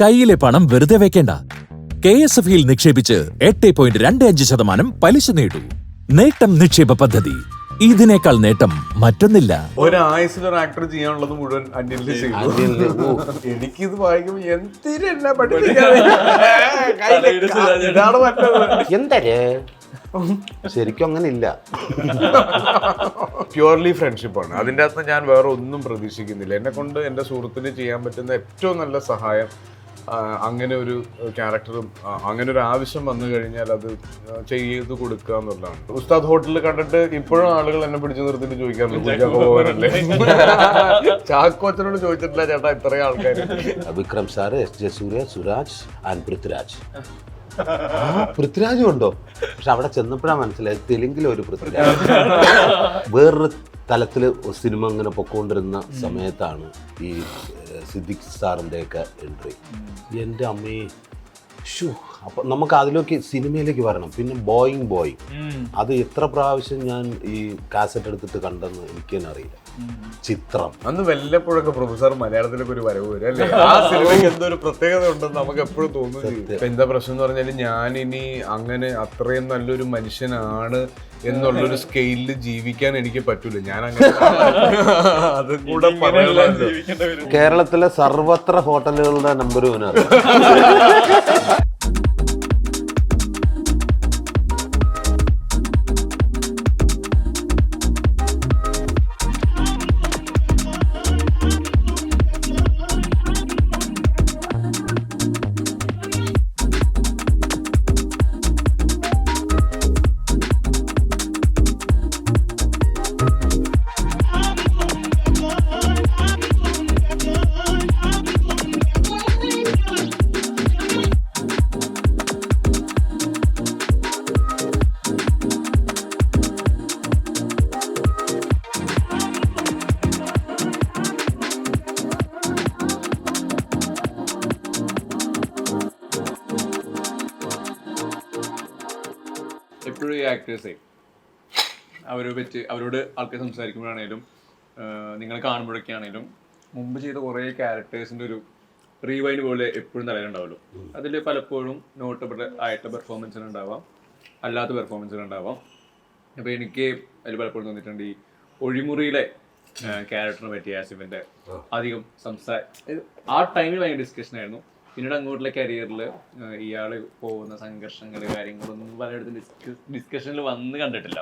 കയ്യിലെ പണം വെറുതെ വെക്കേണ്ട. കെ എസ് എഫ് ഇയിൽ നിക്ഷേപിച്ച് എട്ട് പോയിന്റ് രണ്ട് അഞ്ച് ശതമാനം പലിശ നേടൂ. നേട്ടം നിക്ഷേപ പദ്ധതി. ഇതിനേക്കാൾ നേട്ടം മറ്റൊന്നില്ല. ഒരു ആക്ടർ ചെയ്യാനുള്ളത് മുഴുവൻ അന്യനിൽ ചെയ്തു. എനിക്കിത് വായിക്കുമ്പോ എന്തിനെന്നെ പഠിപ്പിക്കാതെ കയ്യിൽ ഇതാണ് മറ്റത് എന്തര്? ശരിക്കും അങ്ങനെ ഇല്ല പ്യുവർലി ഫ്രണ്ട്ഷിപ്പാണ് അതിന്റെ അകത്ത് ഞാൻ വേറെ ഒന്നും പ്രതീക്ഷിക്കുന്നില്ല. എന്നെ കൊണ്ട് എന്റെ സുഹൃത്തിന് ചെയ്യാൻ പറ്റുന്ന ഏറ്റവും നല്ല സഹായം അങ്ങനെ ഒരു ക്യാരക്ടറും അങ്ങനെ ഒരു ആവശ്യം വന്നു കഴിഞ്ഞാൽ അത് ചെയ്ത് കൊടുക്കുക എന്നുള്ളതാണ്. ഉസ്താദ് ഹോട്ടലിൽ കണ്ടിട്ട് ഇപ്പോഴും ആളുകൾ എന്നെ പിടിച്ചു നിർത്തിട്ട് ചോദിക്കാറുണ്ട് പോകാനല്ലേ? ചാക്കോച്ചനോട് ചോദിച്ചിട്ടില്ല ചേട്ടാ ഇത്രയും ആൾക്കാർ Vikram sir S J Suryah Suraj and Prithviraj. പൃഥ്വിരാജും ഉണ്ടോ? പക്ഷെ അവിടെ ചെന്നപ്പോഴാണ് മനസ്സിലായത് തെലുങ്കിലെ ഒരു പൃഥ്വിരാജ്. വേറൊരു തലത്തിൽ സിനിമ ഇങ്ങനെ പൊക്കോണ്ടിരുന്ന സമയത്താണ് ഈ സിദ്ദിഖ് സാറിന്റെയൊക്കെ എൻട്രി എന്റെ അമ്മേ. ഷൂ അപ്പൊ നമുക്ക് അതിലേക്ക് സിനിമയിലേക്ക് വരണം. പിന്നെ ബോയിങ് ബോയിങ് അത് എത്ര പ്രാവശ്യം ഞാൻ ഈ കാസറ്റ് എടുത്തിട്ട് കണ്ടെന്ന് എനിക്ക് തന്നെ അറിയില്ല ചിത്രം. അന്ന് വല്ലപ്പോഴൊക്കെ പ്രൊഫസർ മലയാളത്തിലൊക്കെ ഒരു വരവ് വരും അല്ലേ? ആ സിനിമയ്ക്ക് എന്തോ ഒരു പ്രത്യേകത ഉണ്ടെന്ന് നമുക്ക് എപ്പോഴും തോന്നുന്നു എന്താ പ്രശ്നം എന്ന് പറഞ്ഞാൽ ഞാൻ ഇനി അങ്ങനെ അത്രയും നല്ലൊരു മനുഷ്യനാണ് എന്നുള്ളൊരു സ്കെയിലിൽ ജീവിക്കാൻ എനിക്ക് പറ്റൂല. ഞാൻ അങ്ങനെ അത് കൂടെ കേരളത്തിലെ സർവത്ര ഹോട്ടലുകളുടെ നമ്പർ അറിയാം എപ്പോഴും ഈ ആക്ടേഴ്സേ അവരെ പറ്റി അവരോട് ആൾക്കാർ സംസാരിക്കുമ്പോഴാണേലും നിങ്ങൾ കാണുമ്പോഴൊക്കെ ആണേലും മുമ്പ് ചെയ്ത കുറേ ക്യാരക്ടേഴ്സിന്റെ ഒരു റീവൈൻഡ് പോലെ എപ്പോഴും നിലയിലുണ്ടാവുമല്ലോ അതിൽ പലപ്പോഴും നോട്ടബിൾ ആയിട്ട് പെർഫോമൻസിന് ഉണ്ടാവാം. അല്ലാത്ത പെർഫോമൻസിന് ഉണ്ടാവാം. അപ്പോൾ എനിക്ക് അതിൽ പലപ്പോഴും തോന്നിയിട്ടുണ്ട് ഈ ഒഴിമുറിയിലെ ക്യാരക്ടറിനെ പറ്റി ആസിഫിന്റെ അധികം സംസാര ആ ടൈമിൽ ഭയങ്കര ഡിസ്കഷൻ ആയിരുന്നു. പിന്നീട് അങ്ങോട്ടുള്ള കരിയറിൽ ഇയാൾ പോകുന്ന സംഘർഷങ്ങൾ കാര്യങ്ങളൊന്നും പലയിടത്തും ഡിസ്കഷനിൽ വന്ന് കണ്ടിട്ടില്ല.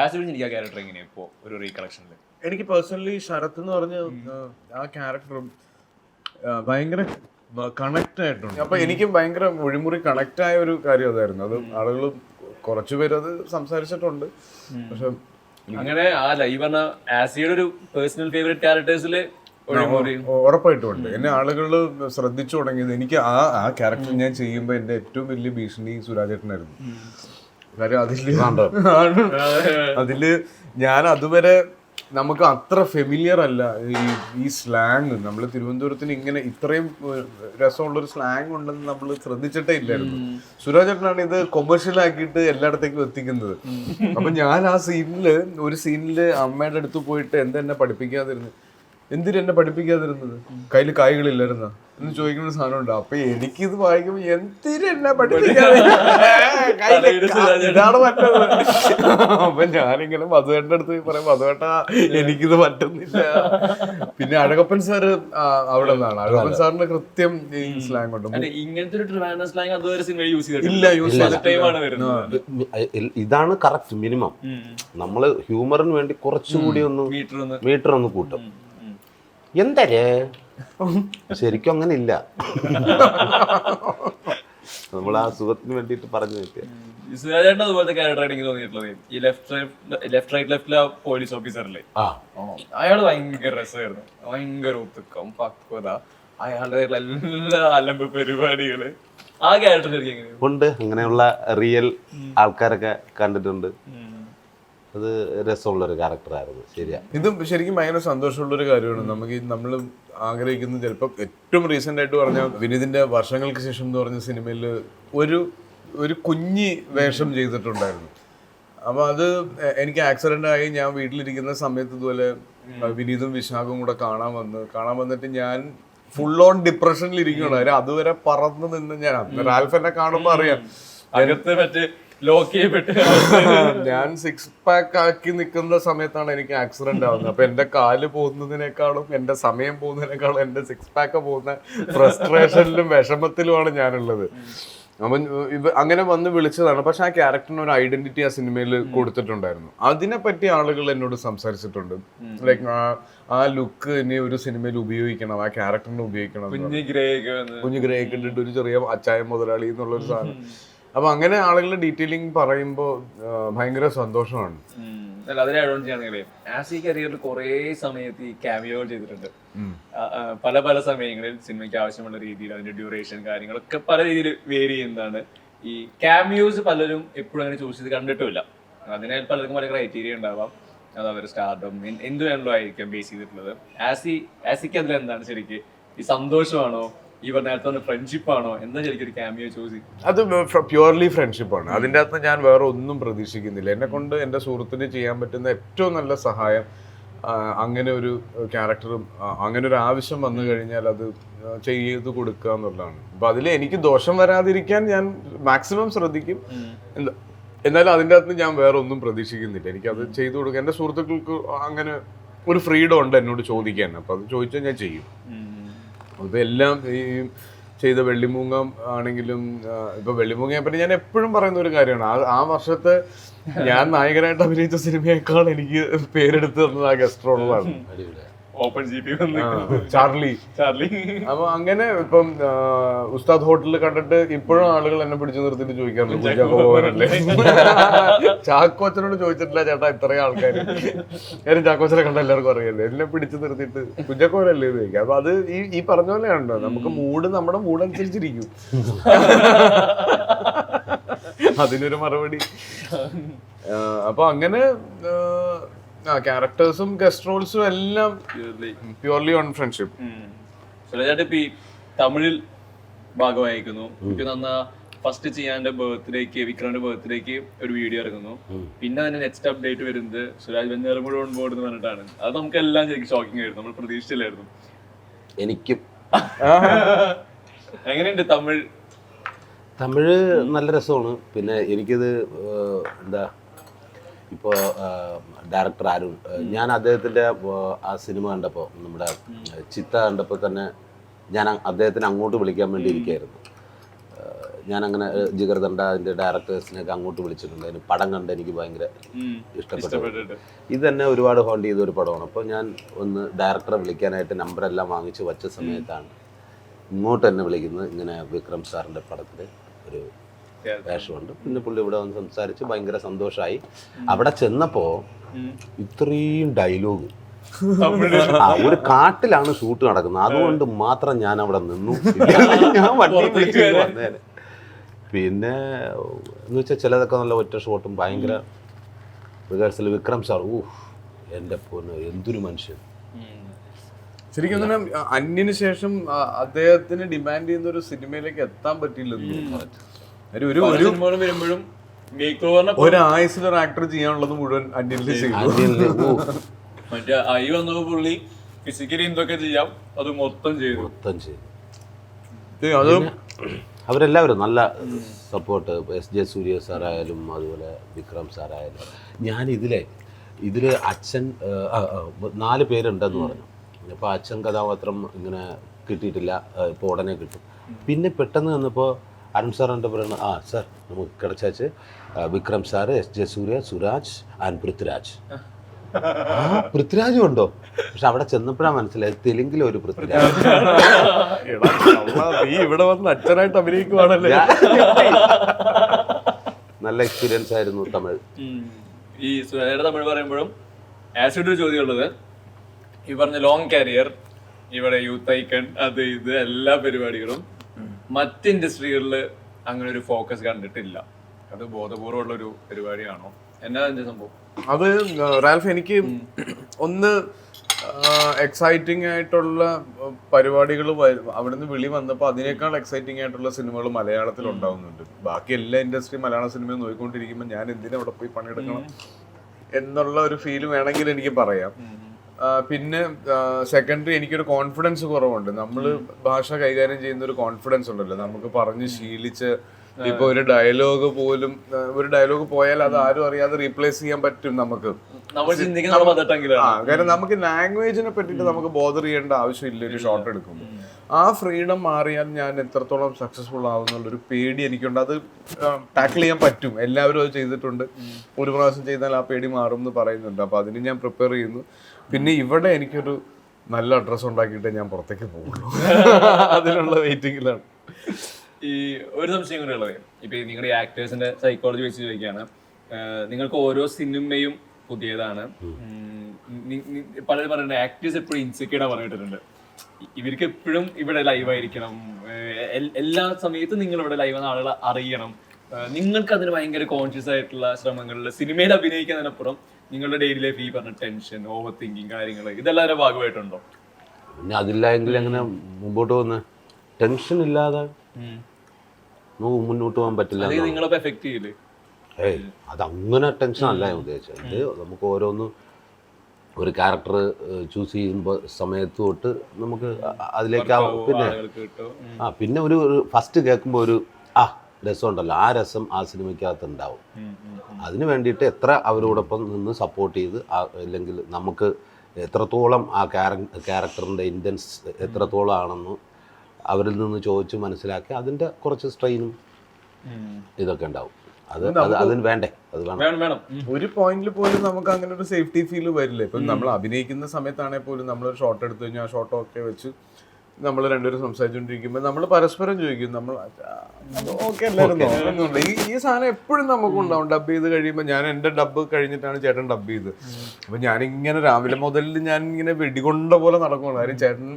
ആസ് എനിക്ക് ആ ക്യാരക്ടർ എങ്ങനെയാണ് ഇപ്പോൾ ഒരു റീകളക്ഷനിൽ എനിക്ക് പേഴ്സണലി ശരത് എന്ന് പറഞ്ഞ ആ ക്യാരക്ടറും ഭയങ്കര കണക്ട് ആയിട്ടുണ്ട്. അപ്പൊ എനിക്കും ഭയങ്കര ഒഴിമുറി കണക്ട് ആയ ഒരു കാര്യം അതായിരുന്നു. അത് ആളുകൾ കുറച്ചുപേര് അത് സംസാരിച്ചിട്ടുണ്ട്. പക്ഷെ അങ്ങനെ ആ ലൈവ് പറഞ്ഞ ആസിയുടെ ഒരു പേഴ്സണൽ ഫേവറേറ്റ് ക്യാരക്ടേഴ്സിൽ ഉറപ്പായിട്ടും ഉണ്ട് എന്നെ ആളുകൾ ശ്രദ്ധിച്ചു തുടങ്ങിയത് എനിക്ക് ആ ആ ക്യാരക്ടർ ഞാൻ ചെയ്യുമ്പോൾ എന്റെ ഏറ്റവും വലിയ ഭീഷണി സുരാജേട്ടനായിരുന്നു. കാര്യം അതിൽ അതിൽ ഞാൻ അതുവരെ നമുക്ക് അത്ര ഫെമിലിയർ അല്ല ഈ ഈ സ്ലാങ് നമ്മൾ തിരുവനന്തപുരത്തിന് ഇങ്ങനെ ഇത്രയും രസമുള്ള രസമുള്ളൊരു സ്ലാങ് ഉണ്ടെന്ന് നമ്മൾ ശ്രദ്ധിച്ചിട്ടേ ഇല്ലായിരുന്നു. സുരാജേട്ടനാണ് ഇത് കൊമേഴ്ഷ്യൽ ആക്കിയിട്ട് എല്ലായിടത്തേക്കും എത്തിക്കുന്നത്. അപ്പൊ ഞാൻ ആ സീനിൽ ഒരു സീനിൽ അമ്മയുടെ അടുത്ത് പോയിട്ട് എന്തെന്നെ എന്നെ പഠിപ്പിക്കാതിരുന്നത് എന്തിനാ എന്നെ പഠിപ്പിക്കാതിരുന്നത്? കയ്യിൽ കായ്കളില്ലായിരുന്ന? എന്ന് ചോദിക്കുന്ന ഒരു സാധനം ഉണ്ട് അപ്പൊ എനിക്കിത് വായിക്കുമ്പോ എന്തിനു എന്നെ പഠിപ്പിക്കാതെ ഇതാണ് അപ്പൊ ഞാനിങ്ങനെ മധുവേട്ടന്റെ അടുത്ത് പറയും മധുവേട്ട എനിക്കിത് പറ്റുന്നില്ല. പിന്നെ അഴകപ്പൻ സാറ് അവിടെ നിന്നാണ്. അഴകപ്പൻ സാറിന്റെ കൃത്യം ഈ സ്ലാങ് ഉണ്ട്. ഇങ്ങനത്തെ ഒരു ട്രിവാൻഡ്രം സ്ലാങ് അതുവരെ സിനിമയിൽ യൂസ് ചെയ്തിട്ടില്ല. ഇല്ല യൂസ് ഇതാണ് കറക്റ്റ് മിനിമം നമ്മൾ ഹ്യൂമറിന് വേണ്ടി കുറച്ചുകൂടി ഒന്ന് മീറ്റർ ഒന്ന്. കൂട്ടും. എന്തര്? ശരിക്കും അങ്ങനെ ഇല്ല നമ്മൾ ആ സുഖത്തിന് വേണ്ടിയിട്ട് പറഞ്ഞു വെക്കുക സുരാജേട്ടൻ അതുപോലത്തെ ക്യാരക്ടർ എനിക്ക് തോന്നിയിട്ടുള്ളത്. ഈ ലെഫ്റ്റ് ലെഫ്റ്റ് റൈറ്റ് ലെഫ്റ്റിലെ പോലീസ് ഓഫീസറില്ലേ ആ. അയാൾ ഭയങ്കര രസമായിരുന്നു. ഭയങ്കര ഒത്തുക്കം പക്വത. അയാളുടെ എല്ലാ അലമ്പ് പരിപാടികൾ. ആ ക്യാരക്ടർ ഉണ്ട്. അങ്ങനെയുള്ള റിയൽ ആൾക്കാരൊക്കെ കണ്ടിട്ടുണ്ട്. അത് രസമുള്ള ഒരു ക്യാരക്ടറായിരുന്നു. ശരിയാ. ഇത് ശരിക്കും ഭയങ്കര സന്തോഷമുള്ള ഒരു കാര്യമാണ്. നമുക്ക് നമ്മൾ ആഗ്രഹിക്കുന്നത് ചിലപ്പോൾ ഏറ്റവും റീസെന്റ് ആയിട്ട് പറഞ്ഞ വിനീതിന്റെ വർഷങ്ങൾക്ക് ശേഷം എന്ന് പറഞ്ഞ സിനിമയിൽ ഒരു ഒരു കുഞ്ഞി വേഷം ചെയ്തിട്ടുണ്ടായിരുന്നു. അപ്പോൾ അത് എനിക്ക് ആക്സിഡന്റ് ആയി ഞാൻ വീട്ടിലിരിക്കുന്ന സമയത്ത് ഇതുപോലെ വിനീതും വിശാഖും കൂടെ കാണാൻ വന്ന് കാണാൻ വന്നിട്ട് ഞാൻ ഫുൾ ഓൺ ഡിപ്രഷനിൽ ഇരിക്കുകയാണ്. അതുവരെ പറന്ന് നിന്ന് ഞാൻ റാൽഫ് എന്നെ കാണുമ്പോ അറിയാം. അകത്ത് മറ്റേ ലോക്ക് ചെയ്യപ്പെട്ട്. ഞാൻ സിക്സ് പാക്ക് ആക്കി നിൽക്കുന്ന സമയത്താണ് എനിക്ക് ആക്സിഡന്റ് ആവുന്നത്. അപ്പൊ എന്റെ കാൽ പോകുന്നതിനേക്കാളും എന്റെ സമയം പോകുന്നതിനേക്കാളും എന്റെ സിക്സ് പാക്ക് പോകുന്ന ഫ്രസ്ട്രേഷനിലും വിഷമത്തിലുമാണ് ഞാനുള്ളത്. അവൻ അങ്ങനെ വന്ന് വിളിച്ചതാണ്. പക്ഷെ ആ ക്യാരക്ടറിന് ഒരു ഐഡന്റിറ്റി ആ സിനിമയിൽ കൊടുത്തിട്ടുണ്ടായിരുന്നു. അതിനെ പറ്റി ആളുകൾ എന്നോട് സംസാരിച്ചിട്ടുണ്ട്. ലൈക്ക് ആ ലുക്ക് ഇനി ഒരു സിനിമയിൽ ഉപയോഗിക്കണം ആ ക്യാരക്ടറിനെ ഉപയോഗിക്കണം കുഞ്ഞു കുഞ്ഞ് ഗ്രേ ഒക്കെ കുഞ്ഞു ഗ്രേ ഒരു ചെറിയ അച്ചായ മുതലാളി എന്നുള്ള ഒരു സാധനം. അപ്പൊ അങ്ങനെ ആളുകൾ ഡീറ്റെയിലിംഗ് പറയുമ്പോൾ ഭയങ്കര സന്തോഷമാണ്. അല്ല അതിനെ ചെയ്യാണെങ്കിൽ ആസ് കരിയറിൽ കുറേ സമയത്ത് ഈ ക്യാമിയോകൾ ചെയ്തിട്ടുണ്ട്. പല പല സമയങ്ങളിൽ സിനിമയ്ക്ക് ആവശ്യമുള്ള രീതിയിൽ അതിന്റെ ഡ്യൂറേഷൻ കാര്യങ്ങളൊക്കെ പല രീതിയിൽ വേരി ചെയ്യുന്നതാണ്. ഈ ക്യാമിയോസ് പലരും എപ്പോഴും അങ്ങനെ ചൂസ് ചെയ്ത് കണ്ടിട്ടുമില്ല. അതിനെ പലർക്കും പല ക്രൈറ്റീരിയ ഉണ്ടാവാം. അത് അവരുടെ സ്റ്റാർഡും എന്ത് വേണമല്ലോ ആയിരിക്കാം ബേസ് ചെയ്തിട്ടുള്ളത്. ആസി ആസിക്ക് അതിൽ എന്താണ് ശരിക്ക്? ഈ സന്തോഷമാണോ? ഈ പറഞ്ഞ നേരത്തെ പറഞ്ഞ ഫ്രണ്ട്ഷിപ്പ് ആണോ? എന്താ ശരിക്കും ഒരു ക്യാമിയോ ചൂസ് അത് പ്യുവർലി ഫ്രണ്ട്ഷിപ്പാണ് അതിന്റെ അകത്ത് ഞാൻ വേറെ ഒന്നും പ്രതീക്ഷിക്കുന്നില്ല. എന്നെ കൊണ്ട് എന്റെ സുഹൃത്തിന് ചെയ്യാൻ പറ്റുന്ന ഏറ്റവും നല്ല സഹായം അങ്ങനെ ഒരു ക്യാരക്ടറും അങ്ങനെ ഒരു ആവശ്യം വന്നു കഴിഞ്ഞാൽ അത് ചെയ്ത് കൊടുക്കുക എന്നുള്ളതാണ്. അപ്പൊ അതിൽ എനിക്ക് ദോഷം വരാതിരിക്കാൻ ഞാൻ മാക്സിമം ശ്രദ്ധിക്കും. എന്താ എന്നാലും അതിന്റെ അകത്ത് ഞാൻ വേറെ ഒന്നും പ്രതീക്ഷിക്കുന്നില്ല. എനിക്ക് അത് ചെയ്തു കൊടുക്കുക. എന്റെ സുഹൃത്തുക്കൾക്ക് അങ്ങനെ ഒരു ഫ്രീഡം ഉണ്ട് എന്നോട് ചോദിക്കാൻ. അപ്പൊ അത് ചോദിച്ചാൽ ഞാൻ ചെയ്യും. അത് എല്ലാം ഈ ചെയ്ത വെള്ളിമൂങ്ങ ആണെങ്കിലും ഇപ്പൊ വെള്ളിമൂങ്ങയെ പറ്റി ഞാൻ എപ്പോഴും പറയുന്ന ഒരു കാര്യമാണ്. ആ ആ വർഷത്തെ ഞാൻ നായകനായിട്ട് അഭിനയിച്ച സിനിമയേക്കാൾ എനിക്ക് പേരെടുത്ത് തന്നത് ആ ഗസ്റ്റ് റോളാണ് open G P Charlie. Charlie. അപ്പൊ അങ്ങനെ ഇപ്പം ഉസ്താദ് ഹോട്ടലിൽ കണ്ടിട്ട് ഇപ്പോഴും ആളുകൾ എന്നെ പിടിച്ചു നിർത്തിട്ട് ചോദിക്കാറുണ്ട് പോകാനല്ലേ ചാക്കോച്ചനോട് ചോദിച്ചിട്ടില്ല ചേട്ടാ ഇത്രയും ആൾക്കാർ ഞാൻ ചാക്കോച്ചനെ കണ്ട എല്ലാവർക്കും അറിയാലോ എന്നെ പിടിച്ചു നിർത്തിയിട്ട് കുഞ്ചക്കോരല്ലേ എന്ന് ചോദിക്കുക അപ്പൊ അത് ഈ ഈ പറഞ്ഞ പോലെയാണല്ലോ നമുക്ക് മൂഡ് നമ്മുടെ മൂഡ് അനുസരിച്ചിരിക്കും അതിനൊരു മറുപടി. അപ്പൊ അങ്ങനെ ക്യാരക്ടേഴ്സും ഗസ്റ്റ് റോൾസും എല്ലാം പ്യുവർലി ഓൺ ഫ്രണ്ട്ഷിപ്പ് ഇപ്പൊ ഈ തമിഴിൽ ഭാഗമായിരിക്കുന്നു. എനിക്ക് ഫസ്റ്റ് ചെയ്യാന്റെ ബർത്ത്ഡേക്ക് വിക്രമിന്റെ ബർത്ത്ഡേക്ക് ഒരു വീഡിയോ ഇറങ്ങുന്നു. പിന്നെ അതിന്റെ നെക്സ്റ്റ് അപ്ഡേറ്റ് വരുന്നത് സുരാജ് വെഞ്ഞാറമൂട് ഓൺ ബോർഡ് എന്ന് പറഞ്ഞിട്ടാണ്. അത് നമുക്ക് എല്ലാം ശരിക്കും ഷോക്കിംഗ് ആയിരുന്നു. നമ്മൾ പ്രതീക്ഷിച്ചില്ലായിരുന്നു. എനിക്കും. എങ്ങനെയുണ്ട് തമിഴ്? തമിഴ് നല്ല രസമാണ്. പിന്നെ എനിക്കിത് എന്താ ഇപ്പോൾ ഡയറക്ടർ അരുൺ ഞാൻ അദ്ദേഹത്തിന്റെ ആ സിനിമ കണ്ടപ്പോൾ നമ്മുടെ ചിത്ത കണ്ടപ്പോൾ തന്നെ ഞാൻ അദ്ദേഹത്തിന് അങ്ങോട്ട് വിളിക്കാൻ വേണ്ടി ഇരിക്കുകയായിരുന്നു ഞാനങ്ങനെ ജിഗർദണ്ട ജിഗർദണ്ഡ അതിന്റെ ഡയറക്ടേഴ്സിനെയൊക്കെ അങ്ങോട്ട് വിളിച്ചിട്ടുണ്ട്. അതിന് പടം കണ്ട് എനിക്ക് ഭയങ്കര ഇഷ്ടപ്പെട്ടു. ഇത് തന്നെ ഒരുപാട് ഹോണ്ട് ചെയ്ത ഒരു പടമാണ്. അപ്പോൾ ഞാൻ ഒന്ന് ഡയറക്ടറെ വിളിക്കാനായിട്ട് നമ്പറെല്ലാം വാങ്ങിച്ച് വച്ച സമയത്താണ് ഇങ്ങോട്ട് തന്നെ വിളിക്കുന്നത് ഇങ്ങനെ വിക്രം സാറിന്റെ പടത്തിൽ ഒരു വേഷമുണ്ട്. പിന്നെ പുള്ളി ഇവിടെ വന്ന് സംസാരിച്ച് ഭയങ്കര സന്തോഷമായി അവിടെ ചെന്നപ്പോൾ ഇത്രയും ഡയലോഗ്. ആ ഒരു കാട്ടിലാണ് ഷൂട്ട് നടക്കുന്നത്. അതുകൊണ്ട് മാത്രം ഞാൻ അവിടെ നിന്നു. ഞാൻ വണ്ടി വിളിച്ച് വന്നേനെ. പിന്നെ എന്ന് വെച്ചാൽ ചിലതൊക്കെ നല്ല ഒറ്റ ഷോട്ടും ഭയങ്കര റിഹേഴ്സൽ വിക്രം സാർ ഊ എന്റെ പൊന്ന് എന്തൊരു മനുഷ്യൻ. ശരിക്കും തന്നെ അന്യന് ശേഷം അദ്ദേഹത്തിന് ഡിമാൻഡ് ചെയ്യുന്ന ഒരു സിനിമയിലേക്ക് എത്താൻ പറ്റില്ലെന്ന് ഒരു ഒരു സിനിമകളും വരുമ്പോഴും ഒരു ആയുസിൽ ഒരു ആക്ടർ ചെയ്യാനുള്ളത് മുഴുവൻ അന്യനിൽ ചെയ്തു. മറ്റേ ഐ വന്നപ്പോ പുള്ളി ഫിസിക്കലി എന്തൊക്കെ ചെയ്യാം അത് മൊത്തം ചെയ്തു. മൊത്തം ചെയ്തു. അത് അവരെല്ലാവരും നല്ല സപ്പോർട്ട് എസ് ജെ സൂര്യ സാറായാലും അതുപോലെ വിക്രം സാറായാലും ഞാൻ ഇതിലെ ഇതിൽ അച്ഛൻ നാല് പേരുണ്ടെന്ന് പറഞ്ഞു. അപ്പോൾ അച്ഛൻ കഥാപാത്രം ഇങ്ങനെ കിട്ടിയിട്ടില്ല ഇപ്പോൾ ഉടനെ കിട്ടും. പിന്നെ പെട്ടെന്ന് വന്നപ്പോൾ അരുൺ സാർ എന്താ പറയുന്നത്. ആ സാർ നമുക്ക് കിടച്ചാച്ച്. Vikram sir S J Suryah Suraj and Prithviraj. ആ പൃഥ്വിരാജും ഉണ്ടോ? പക്ഷെ അവിടെ ചെന്നപ്പോഴാണ് മനസ്സിലായത് തെലുങ്കിൽ ഒരു പൃഥ്വിരാജ്. എടാ, കള്ളാ, നീ ഇവിടെ വന്ന് അച്ഛനായിട്ട് അഭിനയിക്കുവാണല്ലേ? നല്ല എക്സ്പീരിയൻസ് ആയിരുന്നു തമിഴ്. ഉം. ഈ സുരേഷയുടെ തമിഴ് പറയുമ്പോഴും ആസിഡ് ഒരു ചോദ്യഉള്ളത് ഈ പറഞ്ഞ ലോങ് കരിയർ ഇവിടെ യൂത്ത് ഐക്കൺ അത് ഇത് എല്ലാ പരിപാടികളും മറ്റ് ഇൻഡസ്ട്രികളിൽ അങ്ങനെ ഒരു ഫോക്കസ് കണ്ടിട്ടില്ല. അത് ബോധപൂർവമുള്ള ഒരു പരിപാടിയാണോ? എന്നാ അതിന്റെ സംഭവം? അത് റാൽഫ് എനിക്ക് ഒന്ന് എക്സൈറ്റിംഗ് ആയിട്ടുള്ള പരിപാടികൾ അവിടുന്ന് വിളി വന്നപ്പോൾ അതിനേക്കാൾ എക്സൈറ്റിംഗ് ആയിട്ടുള്ള സിനിമകൾ മലയാളത്തിൽ ഉണ്ടാവുന്നുണ്ട്. ബാക്കി എല്ലാ ഇൻഡസ്ട്രി മലയാള സിനിമയും നോക്കിക്കൊണ്ടിരിക്കുമ്പോൾ ഞാൻ എന്തിനാ അവിടെ പോയി പണിയെടുക്കണം എന്നുള്ള ഒരു ഫീൽ വേണമെങ്കിൽ എനിക്ക് പറയാം. പിന്നെ സെക്കൻഡറി എനിക്കൊരു കോൺഫിഡൻസ് കുറവുണ്ട്. നമ്മൾ ഭാഷ കൈകാര്യം ചെയ്യുന്ന ഒരു കോൺഫിഡൻസ് ഉണ്ടല്ലോ. നമുക്ക് പറഞ്ഞ് ശീലിച്ച് ഇപ്പൊ ഒരു ഡയലോഗ് പോലും ഒരു ഡയലോഗ് പോയാൽ അത് ആരും അറിയാതെ റീപ്ലേസ് ചെയ്യാൻ പറ്റും നമുക്ക്. കാരണം നമുക്ക് ലാംഗ്വേജിനെ പറ്റിയിട്ട് നമുക്ക് ബോധർ ചെയ്യേണ്ട ആവശ്യമില്ല ഒരു ഷോട്ട് എടുക്കുമ്പോൾ. ആ ഫ്രീഡം മാറിയാൽ ഞാൻ എത്രത്തോളം സക്സസ്ഫുൾ ആവുന്നുള്ളൊരു പേടി എനിക്കുണ്ട്. അത് ടാക്കിൾ ചെയ്യാൻ പറ്റും. എല്ലാവരും അത് ചെയ്തിട്ടുണ്ട്. ഒരു പ്രാവശ്യം ചെയ്താൽ ആ പേടി മാറും എന്ന് പറയുന്നുണ്ട്. അപ്പൊ അതിന് ഞാൻ പ്രിപ്പയർ ചെയ്യുന്നു. പിന്നെ ഇവിടെ എനിക്കൊരു നല്ല അഡ്രസ്സ് ഉണ്ടാക്കിയിട്ടേ ഞാൻ പുറത്തേക്ക് പോകുള്ളൂ. അതിനുള്ള വെയിറ്റിംഗിലാണ് ഈ ഒരു സംശയം കൂടെ ഉള്ളത്. ഇപ്പൊ നിങ്ങളുടെ ആക്ടേഴ്സിന്റെ സൈക്കോളജി വെച്ച് ചോദിക്കുകയാണ്. നിങ്ങൾക്ക് ഓരോ സിനിമയും പുതിയതാണ്. പലരും പറയുന്നത് ആക്ടേഴ്സ് എപ്പോഴും ഇൻസെക്യൂർഡാ പറഞ്ഞിട്ടുണ്ട്. ഇവർക്ക് എപ്പോഴും ഇവിടെ ലൈവ് ആയിരിക്കണം. എല്ലാ സമയത്തും നിങ്ങൾ ഇവിടെ ലൈവ് ആണ് ആളുകൾ അറിയണം. നിങ്ങൾക്ക് അതിന് ഭയങ്കര കോൺഷ്യസ് ആയിട്ടുള്ള ശ്രമങ്ങളിൽ സിനിമയിൽ അഭിനയിക്കുന്നതിനപ്പുറം നിങ്ങളുടെ ഡെയിലി ലൈഫ് ഈ പറഞ്ഞ ടെൻഷൻ ഓവർ തിങ്കിങ് കാര്യങ്ങൾ ഇതെല്ലാം ഒരു ഭാഗമായിട്ടുണ്ടോ? പിന്നെ അതില്ല എങ്കിൽ എങ്ങനെ മുമ്പോട്ട് പോകുന്നത് ടെൻഷൻ ഇല്ലാതെ നമുക്ക് മുന്നോട്ട് പോകാൻ പറ്റില്ല അത്. നിങ്ങളപ്പോ എഫക്ട് ചെയ്യില്ലേ? ഏയ് അതങ്ങനെ ടെൻഷൻ അല്ല ഞാൻ ഉദ്ദേശിച്ചത്. ഇത് നമുക്ക് ഓരോന്ന് ഒരു ക്യാരക്ടർ ചൂസ് ചെയ്യുമ്പോൾ സമയത്ത് തൊട്ട് നമുക്ക് അതിലേക്ക് ആ- പിന്നെ. ആ പിന്നെ ഒരു ഫസ്റ്റ് കേൾക്കുമ്പോൾ ഒരു ആ രസമുണ്ടല്ലോ. ആ രസം ആ സിനിമയ്ക്കകത്ത് ഉണ്ടാവും. അതിന് വേണ്ടിയിട്ട് എത്ര അവരോടൊപ്പം നിന്ന് സപ്പോർട്ട് ചെയ്ത് അല്ലെങ്കിൽ നമുക്ക് എത്രത്തോളം ആ ക്യാരക്ടറിന്റെ ഇന്റൻസ് എത്രത്തോളം ആണെന്ന് അവരിൽ നിന്ന് ചോദിച്ച് മനസ്സിലാക്കി അതിന്റെ കുറച്ച് സ്ട്രെയിനും ഇതൊക്കെ ഉണ്ടാവും. അത് അതിന് വേണ്ടേ? അത് വേണം. ഒരു പോയിന്റിൽ പോലും നമുക്ക് അങ്ങനെ ഒരു സേഫ്റ്റി ഫീൽ വരില്ല. ഇപ്പൊ നമ്മൾ അഭിനയിക്കുന്ന സമയത്താണെങ്കിൽ പോലും നമ്മളൊരു ഷോട്ട് എടുത്തു കഴിഞ്ഞാൽ ആ ഷോട്ട് ഒക്കെ വെച്ച് നമ്മൾ രണ്ടുപേരും സംസാരിച്ചുകൊണ്ടിരിക്കുമ്പോൾ നമ്മൾ പരസ്പരം ചോദിക്കും നമ്മൾ ഓക്കെ അല്ലായിരുന്നോ എന്നുണ്ട്. ഈ ഈ സാധനം എപ്പോഴും നമുക്ക് ഉണ്ടാവും ഡബ് ചെയ്ത് കഴിയുമ്പോൾ ഞാൻ എന്റെ ഡബ് കഴിഞ്ഞിട്ടാണ് ചേട്ടൻ ഡബ് ചെയ്ത്. അപ്പൊ ഞാനിങ്ങനെ രാവിലെ മുതൽ ഞാൻ ഇങ്ങനെ വെടികൊണ്ട പോലെ നടക്കുകയാണ് കാര്യം ചേട്ടൻ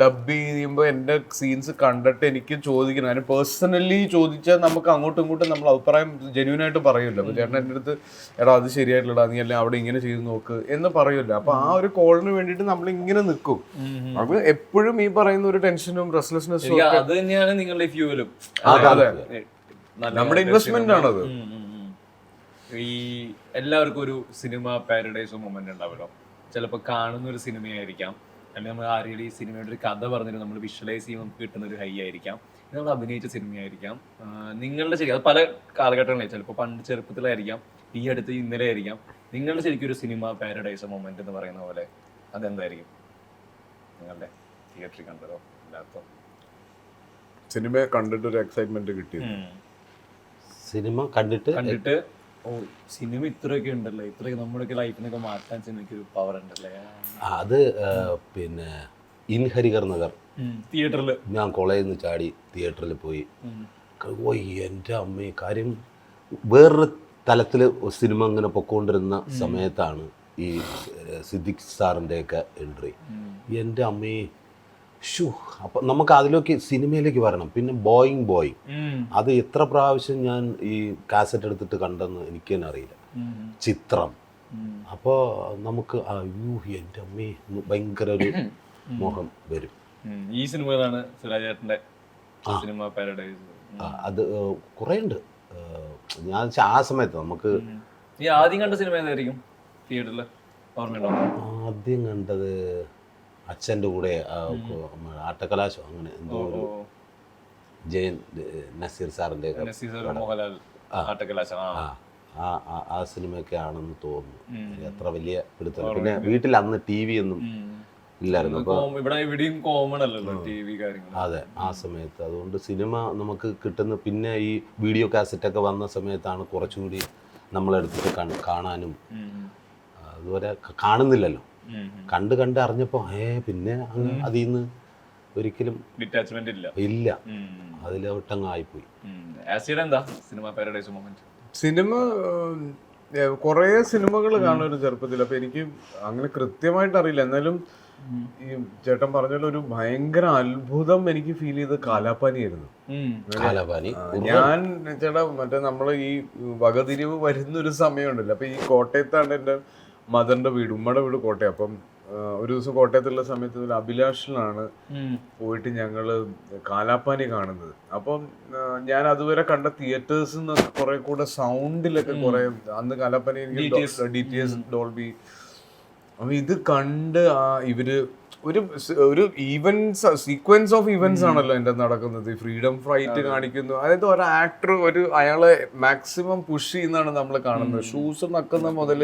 ഡബ് ചെയ്യുമ്പോൾ എന്റെ സീൻസ് കണ്ടിട്ട് എനിക്ക് ചോദിക്കണം. അതിന് പേഴ്സണലി ചോദിച്ചാൽ നമുക്ക് അങ്ങോട്ടും ഇങ്ങോട്ടും നമ്മൾ അഭിപ്രായം ജെന്യൂൻ ആയിട്ട് പറയുമല്ലോ അപ്പോൾ ചേട്ടൻ എന്റെ അടുത്ത് എടാ അത് ശരിയായിട്ടില്ലടാ നീ അല്ലേ അവിടെ ഇങ്ങനെ ചെയ്ത് നോക്ക് എന്ന് പറയുമല്ലോ അപ്പോൾ ആ ഒരു കോളിന് വേണ്ടിയിട്ട് നമ്മൾ ഇങ്ങനെ നിൽക്കും അത് എപ്പോഴും ഈ പറയുന്ന ഒരു ടെൻഷനും റെസ്ലെസ്നെസ്സും അത് തന്നെയാണ് നിങ്ങളുടെ ഫ്യൂവലും അതെ, അതെ. നമ്മുടെ ഇൻവെസ്റ്റ്മെന്റ് ആണത്. ഈ എല്ലാവർക്കും ഒരു സിനിമ പാരഡൈസ് മൊമെന്റ് ഉണ്ടാവല്ലോ. ചിലപ്പോൾ കാണുന്ന ഒരു സിനിമയായിരിക്കാം അല്ലെങ്കിൽ നമ്മൾ ആരുടെ ഈ സിനിമയുടെ ഒരു കഥ പറഞ്ഞിട്ട് നമ്മൾ വിഷ്വലൈസ് ചെയ്യുമ്പോൾ നമുക്ക് കിട്ടുന്ന ഒരു ഹൈ ആയിരിക്കാം ഇത് നമ്മൾ അഭിനയിച്ച സിനിമയായിരിക്കാം. നിങ്ങളുടെ ശരി അത് പല കാലഘട്ടങ്ങളിൽ ചിലപ്പോൾ പണ്ട് ചെറുപ്പത്തിലായിരിക്കാം ഈ അടുത്ത് ഇന്നലെ ആയിരിക്കാം നിങ്ങളുടെ ശരിക്കും ഒരു സിനിമ പാരഡൈസ് മൊമെന്റ് എന്ന് പറയുന്ന പോലെ അതെന്തായിരിക്കും? നിങ്ങളുടെ തിയേറ്ററിൽ കണ്ടതോ അല്ലാത്തോ സിനിമ കണ്ടിട്ട് ഒരു എക്സൈറ്റ്മെന്റ് കിട്ടിയത്. സിനിമ കണ്ടിട്ട് കണ്ടിട്ട് ഓ സിനിമ ഇത്രയൊക്കെ ഉണ്ടല്ലേ? ഇത്രയൊക്കെ നമ്മുടെയൊക്കെ ലൈഫിനൊക്കെ മാറ്റാൻ സിനിമയ്ക്ക് ഒരു പവർ ഉണ്ടല്ലേ? അത് പിന്നെ ഇൻഹരികർ നഗർ. തിയേറ്ററിൽ ഞാൻ കോളേജിൽ നിന്ന് ചാടി തിയേറ്ററിൽ പോയി. ഓ എന്റെ അമ്മേ കാര്യം വേറൊരു തലത്തിൽ സിനിമ അങ്ങനെ പൊക്കോണ്ടിരുന്ന സമയത്താണ് ഈ സിദ്ദിഖ് സാറിന്റെയൊക്കെ എൻട്രി എന്റെ അമ്മേ ഷൂ അപ്പം നമുക്ക് അതിലേക്ക് സിനിമയിലേക്ക് വരണം. പിന്നെ ബോയിങ് ബോയിങ് അത് എത്ര പ്രാവശ്യം ഞാൻ ഈ കാസറ്റ് എടുത്തിട്ട് കണ്ടെന്ന് എനിക്ക് തന്നെ അറിയില്ല. ചിത്രം. അപ്പോൾ നമുക്ക് അയ്യോ എന്റെ അമ്മേ ഭയങ്കര ഒരു മോഹം വരും. ഈ സിനിമകളാണ് സുരാജേട്ടന്റെ സിനിമ പാരഡൈസ്. അത് കുറേ ഉണ്ട് ഞാൻ ആ സമയത്ത് നമുക്ക് ഈ ആദ്യം കണ്ട സിനിമ ഏതായിരിക്കും? തിയേറ്ററിൽ ഓർമ്മയുണ്ടോ? ആദ്യം കണ്ടത് അച്ഛന്റെ കൂടെ ആട്ടക്കലാശോ അങ്ങനെ എന്തോ ഒരു ജയൻ നസീർ സാറിന്റെ ആ. ആ. സിനിമയൊക്കെ ആണെന്ന് തോന്നുന്നു. എത്ര അത്ര വലിയ പിടുത്തം പിന്നെ വീട്ടിൽ അന്ന് ടി വി ഒന്നും ഇല്ലായിരുന്നു. അപ്പോൾ കാര്യങ്ങൾ അതെ ആ സമയത്ത്. അതുകൊണ്ട് സിനിമ നമുക്ക് കിട്ടുന്ന പിന്നെ ഈ വീഡിയോ കാസറ്റൊക്കെ വന്ന സമയത്താണ് കുറച്ചുകൂടി നമ്മളെടുത്തിട്ട് കാണാനും അതുവരെ ക- കാണുന്നില്ലല്ലോ. കണ്ട് കണ്ട് അറിഞ്ഞപ്പോൾ ഏ പിന്നെ അങ്ങ് അതിൽ നിന്ന് ഒരിക്കലും ഡിറ്റാച്ച്മെന്റ് ഇല്ല. ഇല്ല. അതിലോട്ടങ്ങ് ആയിപ്പോയി. ആസിഡ് എന്താ സിനിമ പാരഡൈസ് മൊമെന്റ് സിനിമ കുറേ സിനിമകൾ കാണുമായിരുന്നു ചെറുപ്പത്തിൽ അപ്പൊ എനിക്ക് അങ്ങനെ കൃത്യമായിട്ട് അറിയില്ല. എന്നാലും ഈ ചേട്ടൻ പറഞ്ഞ ഒരു ഭയങ്കര അത്ഭുതം എനിക്ക് ഫീൽ ചെയ്ത് കാലാപ്പാനിയായിരുന്നു കാലപാനി ഞാൻ ചേട്ടാ മറ്റേ നമ്മൾ ഈ വകതിരിവ് വരുന്ന ഒരു സമയമുണ്ടല്ലോ. അപ്പൊ ഈ കോട്ടയത്താണ് എന്റെ മദറിന്റെ വീട് ഉമ്മയുടെ വീട് കോട്ടയം. അപ്പം ഒരു ദിവസം കോട്ടയത്തുള്ള സമയത്ത് അഭിലാഷിലാണ് പോയിട്ട് ഞങ്ങൾ കാലാപ്പാനി കാണുന്നത്. അപ്പം ഞാൻ അതുവരെ കണ്ട തിയേറ്റേഴ്സിൽ നിന്ന് കുറെ കൂടെ സൗണ്ടിലൊക്കെ കുറെ അന്ന് കാലാപ്പാനി എനിക്ക് ഡി ടി എസ് ഡോൾബി. അപ്പൊ ഇത് കണ്ട് ആ ഇവർ ഒരു ഒരു ഈവൻസ് സീക്വൻസ് ഓഫ് ഈവൻസ് ആണല്ലോ എന്റെ നടക്കുന്നത്. ഫ്രീഡം ഫ്രൈറ്റ് കാണിക്കുന്നു. അതായത് ഒരു ആക്ടർ ഒരു അയാളെ മാക്സിമം പുഷ് ചെയ്യുന്നതാണ് നമ്മൾ കാണുന്നത്. ഷൂസ് നക്കുന്ന മുതൽ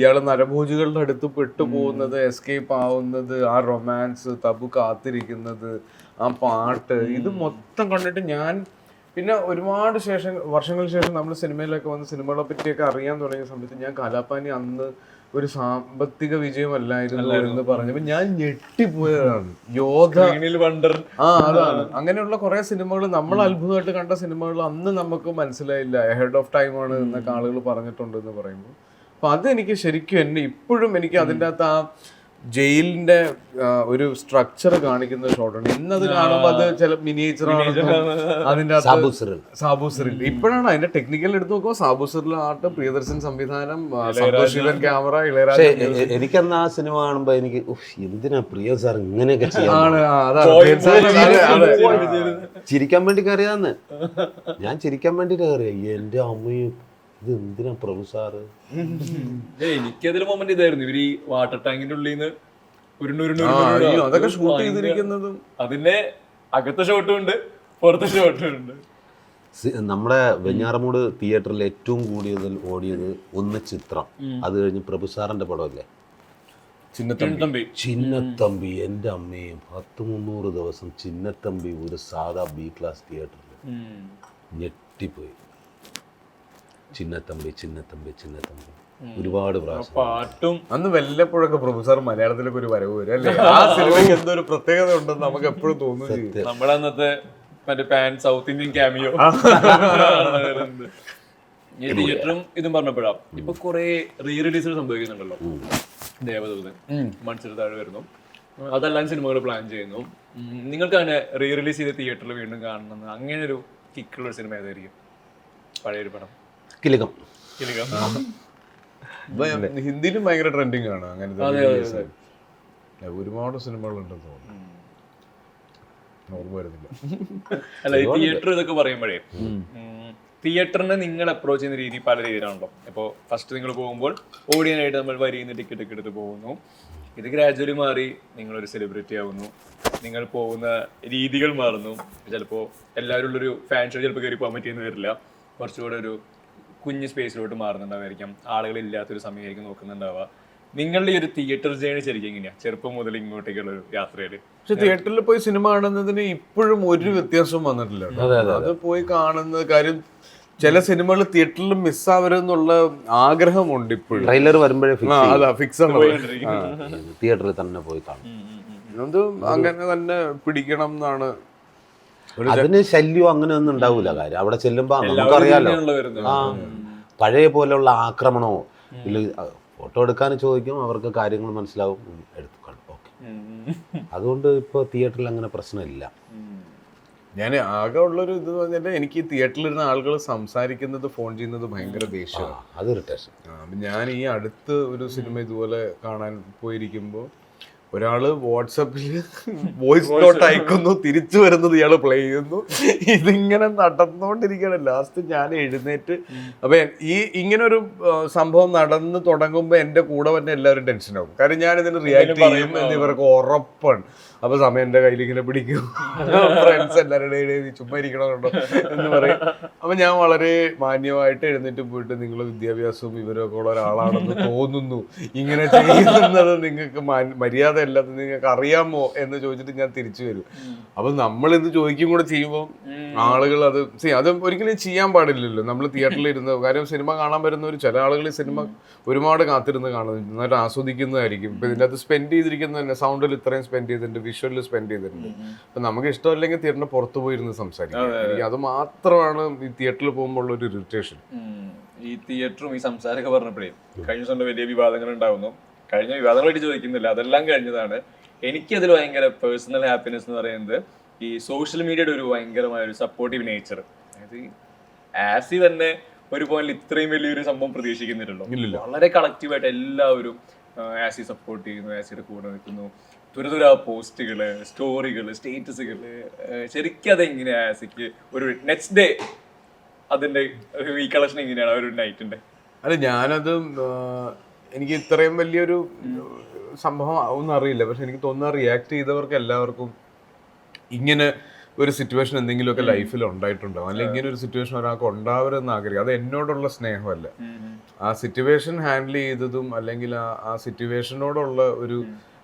ഇയാൾ നരഭോജികളുടെ അടുത്ത് പെട്ടുപോകുന്നത് എസ്കേപ്പ് ആവുന്നത് ആ റൊമാൻസ് തബു കാത്തിരിക്കുന്നത് ആ പാട്ട് ഇത് മൊത്തം കണ്ടിട്ട് ഞാൻ പിന്നെ ഒരുപാട് ശേഷം വർഷങ്ങൾക്ക് ശേഷം നമ്മൾ സിനിമയിലൊക്കെ വന്ന് സിനിമകളെ പറ്റിയൊക്കെ അറിയാൻ തുടങ്ങിയ സമയത്ത് ഞാൻ കലാപാനി അന്ന് ഒരു സാമ്പത്തിക വിജയമല്ലായിരുന്നു എന്ന് പറഞ്ഞപ്പോ ഞാൻ ഞെട്ടിപ്പോയതാണ്. യോധ ആ അതാണ്. അങ്ങനെയുള്ള കുറെ സിനിമകൾ നമ്മൾ അത്ഭുതമായിട്ട് കണ്ട സിനിമകൾ അന്ന് നമുക്ക് മനസ്സിലായില്ല. ഹെഡ് ഓഫ് ടൈം ആണ് എന്നൊക്കെ ആളുകൾ പറഞ്ഞിട്ടുണ്ട് എന്ന് പറയുമ്പോൾ. അപ്പൊ അതെനിക്ക് ശരിക്കും എന്നെ ഇപ്പോഴും എനിക്ക് അതിന്റെ അകത്ത് ആ ജയിലിന്റെ ഒരു സ്ട്രക്ചർ കാണിക്കുന്ന ഷോട്ടാണ് ഇന്നത് കാണുമ്പോൾ അത് ചില മിനിയേച്ചർ അതിന്റെ സാബു അകത്ത് സിറിൽ. ഇപ്പോഴാണ് അതിന്റെ ടെക്നിക്കൽ എടുത്ത് നോക്കുമ്പോൾ സാബു സിറിൽ ആർട്ട് പ്രിയദർശൻ സംവിധാനം സന്തോഷ് ശിവൻ ക്യാമറ ഇളയരാജ എനിക്കന്ന് ആ സിനിമ കാണുമ്പോ എനിക്ക് ഉഫ്, എന്തിനാ പ്രിയ സാർ ഇങ്ങനെയൊക്കെ. ചിരിക്കാൻ വേണ്ടി കയറിയാന്ന് ഞാൻ ചിരിക്കാൻ വേണ്ടിട്ട് കയറിയ എന്റെ അമ്മയും ഇത് എന്തിനാ പ്രഭു സാറ്? എനിക്കതിൽ മൊമെന്റ് ഇതായിരുന്നു. ഇവർ ഈ വാട്ടർ ടാങ്കിന്റെ ഉള്ളിൽ നിന്ന് അതൊക്കെ ഷൂട്ട് ചെയ്തിരിക്കുന്നതും. അതിന്റെ അകത്തെ ഷോട്ടും ഉണ്ട് പുറത്തെ ഷോട്ടും ഉണ്ട്. നമ്മുടെ വെഞ്ഞാറമൂട് തിയേറ്ററിൽ ഏറ്റവും കൂടിയതിൽ ഓടിയത് ഒന്ന് ചിത്രം. അത് കഴിഞ്ഞ് പ്രഭു സാറിന്റെ പടമല്ലേ? ചിന്നത്തമ്പി. തമ്പി ചിന്നത്തമ്പി എന്റെ അമ്മയും പത്ത് മുന്നൂറ് ദിവസം ചിന്നത്തമ്പി ഒരു സാധാ ബി ക്ലാസ് തിയേറ്ററിൽ ഞെട്ടിപ്പോയി. ചിന്നത്തമ്പി ചിന്നത്തമ്പി ചിന്നത്തമ്പി ഒരുപാട് പ്രാവശ്യം. പാട്ടും അന്ന് വല്ലപ്പോഴൊക്കെ പ്രൊഫസർ മലയാളത്തിലൊക്കെ ഒരു വരവ് വരും അല്ലേ? ആ സിനിമയ്ക്ക് എന്തോ ഒരു പ്രത്യേകത ഉണ്ടെന്ന് നമുക്ക് എപ്പോഴും തോന്നുന്നു നമ്മുടെ അന്നത്തെ മറ്റേ പാൻ സൗത്ത് ഇന്ത്യൻ ക്യാമിയോ. ഈ തിയേറ്ററും ഇതും പറഞ്ഞപ്പോഴാ. ഇപ്പൊ കുറെ റീ റിലീസുകൾ സംഭവിക്കുന്നുണ്ടല്ലോ ദേവദൂതൻ മൺസൂർ താഴെ വരുന്നു. അതെല്ലാം സിനിമകൾ പ്ലാൻ ചെയ്യുന്നു. നിങ്ങൾക്ക് അങ്ങനെ റീ റിലീസ് ചെയ്ത തിയേറ്ററിൽ വീണ്ടും കാണണമെന്ന് അങ്ങനെ ഒരു കിക്കുള്ള സിനിമ ഏതായിരിക്കും? പഴയൊരു പടം. ഇപ്പൊ ഹിന്ദിയിലും ഭയങ്കര ട്രെൻഡിങ് ആണ്. അങ്ങനെ അതെ, അതെ, release. ഒരുപാട് സിനിമകളുണ്ടെന്ന് തോന്നുന്നു. ഓർമ്മ വരുന്നില്ല. അല്ല ഈ തിയേറ്റർ ഇതൊക്കെ പറയുമ്പോഴേ തിയേറ്ററിനെ നിങ്ങൾ അപ്രോച്ച് ചെയ്യുന്ന രീതി പല രീതിയിലാണല്ലോ. ഇപ്പോൾ ഫസ്റ്റ് നിങ്ങൾ പോകുമ്പോൾ ഓടിയനായിട്ട് നമ്മൾ വരിയിൽ നിന്ന് ടിക്കറ്റ് ഒക്കെ എടുത്ത് പോകുന്നു. ഇത് ഗ്രാജുവലി മാറി നിങ്ങളൊരു സെലിബ്രിറ്റി ആവുന്നു. നിങ്ങൾ പോകുന്ന രീതികൾ മാറുന്നു. ചിലപ്പോൾ എല്ലാവരും ഉള്ളൊരു ഫാൻ ഷോ ചിലപ്പോൾ കയറി പോകാൻ പറ്റിയെന്ന് വരില്ല. കുറച്ചുകൂടെ ഒരു കുഞ്ഞ് സ്പേസിലോട്ട് മാറുന്നുണ്ടാവായിരിക്കാം. ആളുകളില്ലാത്തൊരു സമയമായിരിക്കും നോക്കുന്നുണ്ടാവുക. നിങ്ങളുടെ ഈ ഒരു തിയേറ്റർ ജേണി ശരിക്കും എങ്ങനെയാ? ചെറുപ്പം മുതൽ ഇങ്ങോട്ടേക്കുള്ള ഒരു യാത്രയിൽ പക്ഷെ തിയേറ്ററിൽ പോയി സിനിമ കാണുന്നതിന് ഇപ്പോഴും ഒരു വ്യത്യാസവും വന്നിട്ടില്ല. അത് പോയി കാണുന്ന കാര്യം ചില സിനിമകൾ തിയേറ്ററിൽ മിസ്സാവരുന്നുള്ള ആഗ്രഹമുണ്ട് ഇപ്പോഴും. ട്രെയിലർ വരുമ്പോഴേ അതാ ഫിക്സ് ആണ് തിയേറ്ററിൽ തന്നെ പോയി കാണും. അത് അങ്ങനെ തന്നെ പിടിക്കണം എന്നാണ് അതിന് ശല്യം അങ്ങനെ ഒന്നും ഉണ്ടാവില്ല കാര്യം അവിടെ ചെല്ലുമ്പോ നമുക്കറിയാലോ. ആ പഴയ പോലെയുള്ള ആക്രമണമോ ഇല്ല ഫോട്ടോ എടുക്കാൻ ചോദിക്കും അവർക്ക് കാര്യങ്ങൾ മനസ്സിലാവും എടുത്തു കാണും. ഓക്കെ. അതുകൊണ്ട് ഇപ്പോൾ തിയേറ്ററിൽ അങ്ങനെ പ്രശ്നമില്ല. ഞാൻ ആകെ ഉള്ളൊരു ഇത് പറഞ്ഞാൽ എനിക്ക് തിയേറ്ററിലിരുന്ന ആളുകൾ സംസാരിക്കുന്നത് ഫോൺ ചെയ്യുന്നത് ഭയങ്കര ദേഷ്യമാണ് അത് ഇറിറ്റേഷൻ ആ, ഞാൻ ഈ അടുത്ത് ഒരു സിനിമ ഇതുപോലെ കാണാൻ പോയിരിക്കുമ്പോൾ ഒരാൾ വാട്സപ്പിൽ വോയിസ് നോട്ട് അയക്കുന്നു തിരിച്ചു വരുന്നത് ഇയാൾ പ്ലേ ചെയ്യുന്നു. ഇതിങ്ങനെ നടന്നുകൊണ്ടിരിക്കുകയാണ്. ലാസ്റ്റ് ഞാൻ എഴുന്നേറ്റ്. അപ്പൊ ഈ ഇങ്ങനെ ഒരു സംഭവം നടന്നു തുടങ്ങുമ്പോൾ എന്റെ കൂടെ തന്നെ എല്ലാവരും ടെൻഷനാകും കാരണം ഞാൻ ഇതിന് റിയാക്ട് ചെയ്യും എന്ന് ഇവർക്ക് ഉറപ്പാണ്. അപ്പൊ സമയം എന്റെ കയ്യിൽ ഇങ്ങനെ പിടിക്കും. ഫ്രണ്ട്സ് എല്ലാവരുടെ ഇടയിൽ ചുമ്മാ ഇരിക്കണമുണ്ടോ എന്ന് പറയും. അപ്പൊ ഞാൻ വളരെ മാന്യമായിട്ട് എഴുന്നേറ്റ് പോയിട്ട് നിങ്ങൾ വിദ്യാഭ്യാസവും ഇവരൊക്കെ ഉള്ള ഒരാളാണെന്ന് തോന്നുന്നു. ഇങ്ങനെ ചെയ്യുന്നത് നിങ്ങൾക്ക് മര്യാദ അല്ലാതെ നിങ്ങൾക്ക് അറിയാമോ എന്ന് ചോദിച്ചിട്ട് ഞാൻ തിരിച്ചു വരും. അപ്പൊ നമ്മൾ ഇത് ചോദിക്കും കൂടെ ചെയ്യുമ്പോൾ ആളുകൾ അത് അത് ഒരിക്കലും ചെയ്യാൻ പാടില്ലല്ലോ. നമ്മൾ തിയേറ്ററിൽ ഇരുന്ന് കാര്യം സിനിമ കാണാൻ വരുന്നവർ ചില ആളുകൾ ഈ സിനിമ ഒരുപാട് കാത്തിരുന്ന് കാണുന്നു നന്നായിട്ട് ആസ്വദിക്കുന്നതായിരിക്കും. ഇപ്പൊ ഇതിന്റെ സ്പെൻഡ് ചെയ്തിരിക്കുന്ന തന്നെ സൗണ്ടിൽ ഇത്രയും സ്പെൻഡ് ചെയ്തിട്ടുണ്ട് വിഷ്വലിൽ സ്പെൻഡ് ചെയ്തിട്ടുണ്ട്. അപ്പൊ നമുക്ക് ഇഷ്ടമല്ലെങ്കിൽ തിയേറ്ററിന് പുറത്ത് പോയിരുന്ന് സംസാരിക്കാം. എനിക്ക് അത് മാത്രമാണ് ഈ തിയേറ്ററിൽ പോകുമ്പോൾ ഉള്ള ഒരു ഇറിറ്റേഷൻ ഈ തിയേറ്ററും ഈ സംസാരമൊക്കെ പറഞ്ഞപ്പോഴേ കഴിഞ്ഞ ദിവസം വലിയ വിവാദങ്ങൾ ഉണ്ടാവുന്നു. കഴിഞ്ഞ വിവാദങ്ങളായിട്ട് ചോദിക്കുന്നില്ല. അതെല്ലാം കഴിഞ്ഞതാണ്. എനിക്കതിൽ ഭയങ്കര പേഴ്സണൽ ഹാപ്പിനെസ് എന്ന് പറയുന്നത് ഈ സോഷ്യൽ മീഡിയയുടെ ഒരു ഭയങ്കരമായ ഒരു സപ്പോർട്ടീവ് നേച്ചർ അതായത് ആസി തന്നെ ഒരു പോയിന്റിൽ ഇത്രയും വലിയൊരു സംഭവം പ്രതീക്ഷിക്കുന്നില്ലല്ലോ. വളരെ കളക്റ്റീവായിട്ട് എല്ലാവരും ആസി സപ്പോർട്ട് ചെയ്യുന്നു ആസിയുടെ കൂടെ നിൽക്കുന്നു. തുരതുര പോസ്റ്റുകൾ സ്റ്റോറികൾ സ്റ്റേറ്റസുകൾ ശരിക്കും അതെങ്ങനെയാ ആസിക്ക് ഒരു നെക്സ്റ്റ് ഡേ അതിന്റെ ഈ കളക്ഷൻ എങ്ങനെയാണ്? ഒരു നൈറ്റിന്റെ അല്ല ഞാനത് എനിക്ക് ഇത്രയും വലിയൊരു സംഭവം ഒന്നും അറിയില്ല. പക്ഷെ എനിക്ക് തോന്നുന്ന റിയാക്ട് ചെയ്തവർക്ക് എല്ലാവർക്കും ഇങ്ങനെ ഒരു സിറ്റുവേഷൻ എന്തെങ്കിലുമൊക്കെ ലൈഫിൽ ഉണ്ടായിട്ടുണ്ടാവും അല്ലെങ്കിൽ ഇങ്ങനെ ഒരു സിറ്റുവേഷൻ ഒരാൾക്ക് ഉണ്ടാവരുതെന്ന് ആഗ്രഹിക്കും അത് എന്നോടുള്ള സ്നേഹമല്ല. ആ സിറ്റുവേഷൻ ഹാൻഡിൽ ചെയ്തതും അല്ലെങ്കിൽ ആ ആ സിറ്റുവേഷനോടുള്ള ഒരു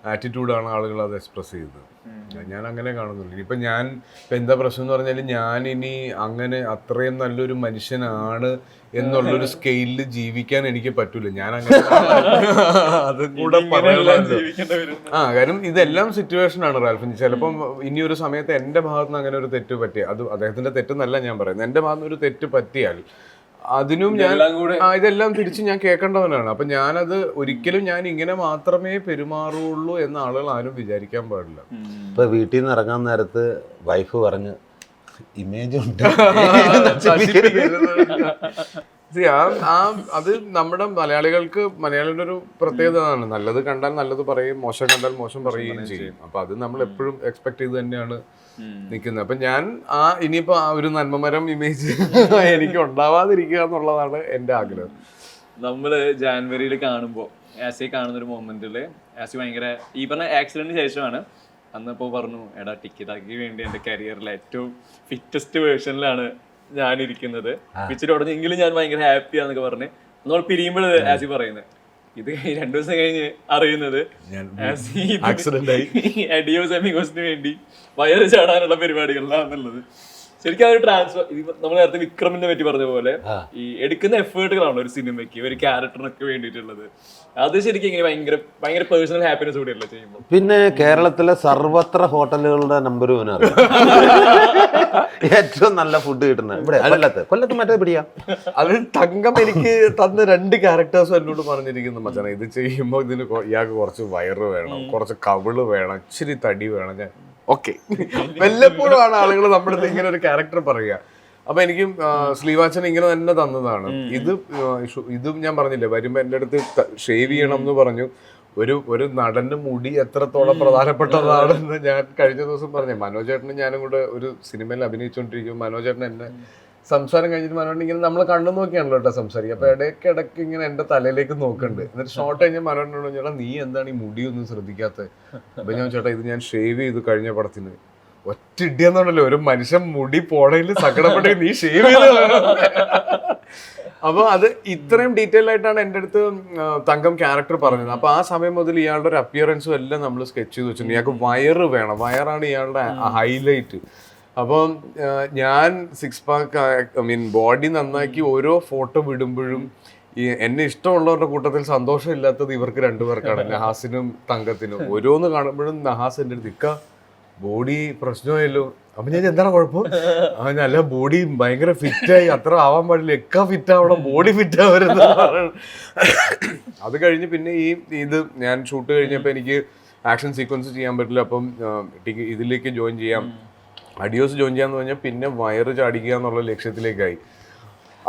ആറ്റിറ്റ്യൂഡാണ് ആളുകൾ അത് എക്സ്പ്രസ് ചെയ്യുന്നത്. ഞാൻ അങ്ങനെ കാണുന്നുള്ളൂ ഇപ്പൊ ഞാൻ ഇപ്പം എന്താ പ്രശ്നം എന്ന് പറഞ്ഞാൽ ഞാൻ ഇനി അങ്ങനെ അത്രയും നല്ലൊരു മനുഷ്യനാണ് എന്നുള്ളൊരു സ്കെയിലിൽ ജീവിക്കാൻ എനിക്ക് പറ്റൂല. ഞാൻ അങ്ങനെ അതും കൂടെ പറയാനുള്ളത്. ആ കാരണം ഇതെല്ലാം സിറ്റുവേഷൻ ആണ് റാൽഫിൻ. ചിലപ്പം ഇനി ഒരു സമയത്ത് എന്റെ ഭാഗത്തുനിന്ന് അങ്ങനെ ഒരു തെറ്റ് പറ്റിയ അത് അദ്ദേഹത്തിന്റെ തെറ്റെന്നല്ല ഞാൻ പറയുന്നത്. എന്റെ ഭാഗത്ത് നിന്ന് ഒരു തെറ്റ് പറ്റിയാൽ അതിനും ഞാൻ ഇതെല്ലാം കൂടെ- ആ ഇതെല്ലാം തിരിച്ച് ഞാൻ കേൾക്കേണ്ടവനാണ്. അപ്പൊ ഞാനത് ഒരിക്കലും ഞാൻ ഇങ്ങനെ മാത്രമേ പെരുമാറുള്ളൂ എന്ന് ആളുകൾ ആരും വിചാരിക്കാൻ പാടില്ല. ഇപ്പൊ വീട്ടിൽ നിന്ന് ഇറങ്ങാൻ നേരത്ത് വൈഫ് പറഞ്ഞ് ഇമേജ് ഉണ്ട്. ആ അത് നമ്മുടെ മലയാളികൾക്ക് മലയാളിയുടെ ഒരു പ്രത്യേകതയാണ് നല്ലത് കണ്ടാൽ നല്ലത് പറയും മോശം കണ്ടാൽ മോശം പറയുകയും ചെയ്യും. അപ്പൊ അത് നമ്മൾ എപ്പോഴും എക്സ്പെക്ട് ചെയ്ത് തന്നെയാണ് നിൽക്കുന്നത്. അപ്പൊ ഞാൻ ആ ഇനിയിപ്പോ ആ ഒരു നന്മമരം ഇമേജ് എനിക്ക് ഉണ്ടാവാതിരിക്കുക എന്നുള്ളതാണ് എന്റെ ആഗ്രഹം. നമ്മൾ ജാനുവരിയിൽ കാണുമ്പോൾ ആസി കാണുന്ന ഒരു മൊമെന്റിൽ ആസി ഭയങ്കര ഈ പറഞ്ഞ ആക്സിഡന്റിന് ശേഷമാണ് അന്നിപ്പോ പറഞ്ഞു എടാ ടിക്കറ്റാക്കി വേണ്ടി എന്റെ കരിയറിലെ ഏറ്റവും ഫിറ്റസ്റ്റ് വേർഷനിലാണ് ഞാൻ ഇരിക്കുന്നത് പിച്ചിട്ട് ഉടനെങ്കിലും ഞാൻ ഭയങ്കര ഹാപ്പിയാന്നൊക്കെ പറഞ്ഞ്. നമ്മൾ പിരിയുമ്പോൾ ആസി പറയുന്നത് ഇത് രണ്ടു ദിവസം കഴിഞ്ഞ് അറിയുന്നത് ആക്സിഡന്റ് ആയി. അടിയോ അമിഗോസിന് വേണ്ടി വയറ് ചാടാനുള്ള പരിപാടികളിലാണെന്നുള്ളത് ശരിക്കും ആ ഒരു ട്രാൻസ്ഫർ നമ്മൾ നേരത്തെ വിക്രമിനെ പറ്റി പറഞ്ഞ പോലെ ഈ എടുക്കുന്ന എഫേർട്ടുകളാണ് ഒരു സിനിമയ്ക്ക് ഒരു ക്യാരക്ടറിനൊക്കെ വേണ്ടിയിട്ടുള്ളത്. അത് ശരിക്കും ഇങ്ങനെ ഭയങ്കര ഭയങ്കര പേഴ്സണൽ ഹാപ്പിനെസ് കൂടിയല്ലേ ചെയ്യുമ്പോൾ പിന്നെ കേരളത്തിലെ സർവത്ര ഹോട്ടലുകളുടെ നമ്പർ വേണം ഏറ്റവും നല്ല ഫുഡ് കിട്ടുന്നത്. ഇവിടെ കൊല്ലത്ത്. കൊല്ലത്ത് മറ്റേ പിടിയാ. അതിൽ തങ്കം എനിക്ക് തന്ന രണ്ട് ക്യാരക്ടേഴ്സും എന്നോട് പറഞ്ഞിരിക്കുന്നു മച്ചാണ് ഇത് ചെയ്യുമ്പോൾ ഇതിന് ഇയാൾക്ക് കുറച്ച് വയറ് വേണം കുറച്ച് കവിൾ വേണം ഇച്ചിരി തടി വേണം. ഞാൻ ഓക്കെ. വല്ലപ്പോഴും ആണ് ആളുകൾ നമ്മുടെ അടുത്ത് ഇങ്ങനെ ഒരു ക്യാരക്ടർ പറയുക. അപ്പൊ എനിക്കും ശ്രീവാച്ചൻ ഇങ്ങനെ തന്നെ തന്നതാണ്. ഇത് ഇതും ഞാൻ പറഞ്ഞില്ലേ വരുമ്പോ എന്റെ അടുത്ത് ഷേവ് ചെയ്യണം എന്ന് പറഞ്ഞു. ഒരു ഒരു നടന്റെ മുടി എത്രത്തോളം പ്രധാനപ്പെട്ടതാണെന്ന് ഞാൻ കഴിഞ്ഞ ദിവസം പറഞ്ഞു. മനോജേട്ടനും ഞാനും കൂടെ ഒരു സിനിമയിൽ അഭിനയിച്ചുകൊണ്ടിരിക്കും മനോജേട്ടൻ എന്നെ സംസാരം കഴിഞ്ഞിട്ട് മനോജ് ഇങ്ങനെ നമ്മൾ കണ്ണു നോക്കിയാണല്ലോ കേട്ടോ സംസാരിക്കുക. അപ്പൊ ഇടയ്ക്ക് ഇടയ്ക്ക് ഇങ്ങനെ എന്റെ തലയിലേക്ക് നോക്കുന്നുണ്ട്. എന്നിട്ട് ഷോർട്ട് കഴിഞ്ഞ മനോജനോട് ചേട്ടാ നീ എന്താണ് ഈ മുടിയൊന്നും ശ്രദ്ധിക്കാത്തത് അപ്പൊ ഞാൻ ചേട്ടാ ഇത് ഞാൻ ഷേവ് ചെയ്തു കഴിഞ്ഞ പടത്തിന്. ഒറ്റ ഇടിയെന്നുണ്ടല്ലോ ഒരു മനുഷ്യൻ മുടി പോണയിൽ സങ്കടപ്പെട്ട നീ ഷേവ് ചെയ്ത് അപ്പൊ അത് ഇത്രയും ഡീറ്റെയിൽ ആയിട്ടാണ് എന്റെ അടുത്ത് തങ്കം ക്യാരക്ടർ പറഞ്ഞത്. അപ്പൊ ആ സമയം മുതൽ ഇയാളുടെ ഒരു അപ്പിയറൻസും എല്ലാം നമ്മൾ സ്കെച്ച് ചെയ്ത് വെച്ചിട്ടുണ്ട്. ഇയാൾക്ക് വയറ് വേണം. വയറാണ് ഇയാളുടെ ഹൈലൈറ്റ് അപ്പം ഞാൻ six pack I mean body നന്നാക്കി ഓരോ ഫോട്ടോ വിടുമ്പോഴും ഈ എന്നെ ഇഷ്ടമുള്ളവരുടെ കൂട്ടത്തിൽ സന്തോഷം ഇല്ലാത്തത് ഇവർക്ക് രണ്ടുപേർക്കാണ് നഹാസിനും തങ്കത്തിനും. ഓരോന്ന് കാണുമ്പോഴും നഹാസ് എന്റെ അടുത്ത് ഇക്ക ബോഡി പ്രശ്നമായല്ലോ. അപ്പം ഞാൻ എന്താണ് കുഴപ്പം? നല്ല ബോഡി ഭയങ്കര ഫിറ്റായി അത്ര ആവാൻ പാടില്ല. എക്ക ഫിറ്റ് ആവണം ബോഡി ഫിറ്റ് ആവരുത് അത് കഴിഞ്ഞ് പിന്നെ ഈ ഇത് ഞാൻ ഷൂട്ട് കഴിഞ്ഞപ്പോൾ എനിക്ക് ആക്ഷൻ സീക്വൻസ് ചെയ്യാൻ പറ്റില്ല. അപ്പം ഇതിലേക്ക് ജോയിൻ ചെയ്യാം. അഡിയോസ് ജോയിൻ ചെയ്യാന്ന് പറഞ്ഞാൽ പിന്നെ വയറ് ചാടിക്കുക എന്നുള്ള ലക്ഷ്യത്തിലേക്കായി.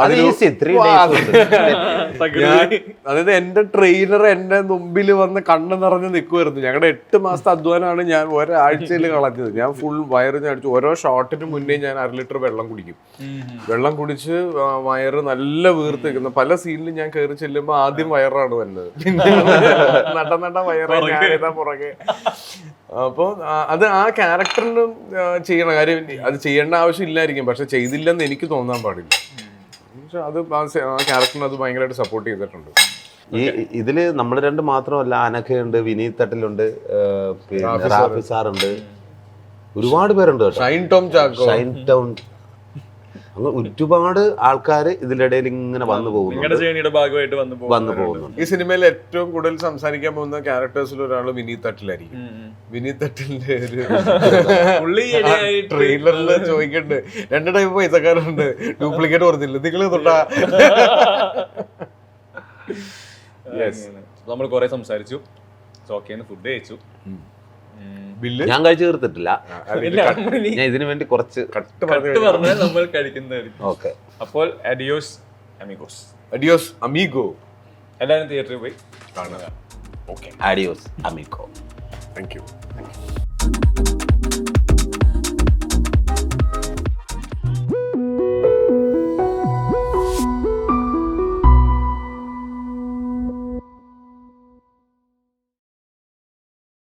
അതായത് എന്റെ ട്രെയിനർ എന്റെ മുമ്പിൽ വന്ന് കണ്ണ് നിറഞ്ഞ് നിൽക്കുമായിരുന്നു ഞങ്ങളുടെ എട്ട് മാസത്തെ അധ്വാനമാണ് ഞാൻ ഒരാഴ്ചയിൽ കളഞ്ഞത്. ഞാൻ ഫുൾ വയറ് അടിച്ചു. ഓരോ ഷോർട്ടിന് മുന്നേ ഞാൻ അര ലിറ്റർ വെള്ളം കുടിക്കും. വെള്ളം കുടിച്ച് വയർ വയറ് നല്ല വീർത്ത് നിൽക്കുന്നു. പല സീനിലും ഞാൻ കയറി ചെല്ലുമ്പോൾ ആദ്യം വയറാണ് വരുന്നത് പിന്നെ നട നട വയറാണ് പുറകെ. അപ്പോൾ അത് ആ ക്യാരക്ടറിനും ചെയ്യണ. കാര്യം അത് ചെയ്യേണ്ട ആവശ്യം ഇല്ലായിരിക്കും. പക്ഷെ ചെയ്തില്ലെന്ന് എനിക്ക് തോന്നാൻ പാടില്ല. പക്ഷെ അത് ആ ക്യാരക്ടറിന് അത് ഭയങ്കരമായിട്ട് സപ്പോർട്ട് ചെയ്തിട്ടുണ്ട്. ഈ ഇതിൽ നമ്മൾ രണ്ട് മാത്രമല്ല അനഖയുണ്ട് വിനീത് തട്ടിലുണ്ട് പിന്നെ റാഫി സാറുണ്ട്. ഒരുപാട് പേരുണ്ട് ഷൈൻ ടോം ചാക്കോ. ഷൈൻ ടൗൺ അങ്ങ് ഒരുപാട് ആൾക്കാർ ഇതിലിടയിൽ ഇങ്ങനെ വന്നു ജേണിയുടെ ഭാഗമായിട്ട് വന്നു പോകും വന്നു പോകുന്നുണ്ട്. ഈ സിനിമയിൽ ഏറ്റവും കൂടുതൽ സംസാരിക്കാൻ പോകുന്ന ക്യാരക്ടേഴ്സിൽ ഒരാൾ വിനീത് തട്ടിലായിരിക്കും. വിനീത് തട്ടിലിന്റെ ഒരു ട്രെയിലറിൽ ചോദിക്കണ്ട് രണ്ട് ടൈപ്പ് പൈസക്കാരുണ്ട്. ഡ്യൂപ്ലിക്കേറ്റ് കൊടുത്തില്ല? നിങ്ങൾ തൊട്ടാ. നമ്മൾ കുറെ സംസാരിച്ചു. ഓക്കേന്ന് ഫുഡ് കഴിച്ചു. ബില്ല്? ഞാൻ കഴിച്ചു തീർത്തിട്ടില്ല. ഞാൻ ഇതിനു വേണ്ടി കുറച്ച് കട്ട് പറഞ്ഞാൽ നമ്മൾ കഴിക്കുന്നതായിരിക്കും. ഓക്കെ. അപ്പോൾ അഡിയോസ് അമിഗോസ്. അഡിയോസ് അമീഗോ. എല്ലാവരും തിയേറ്ററിൽ പോയി കാണുക. ഓക്കെ. ആഡിയോസ് അമിക്കോ താങ്ക് യു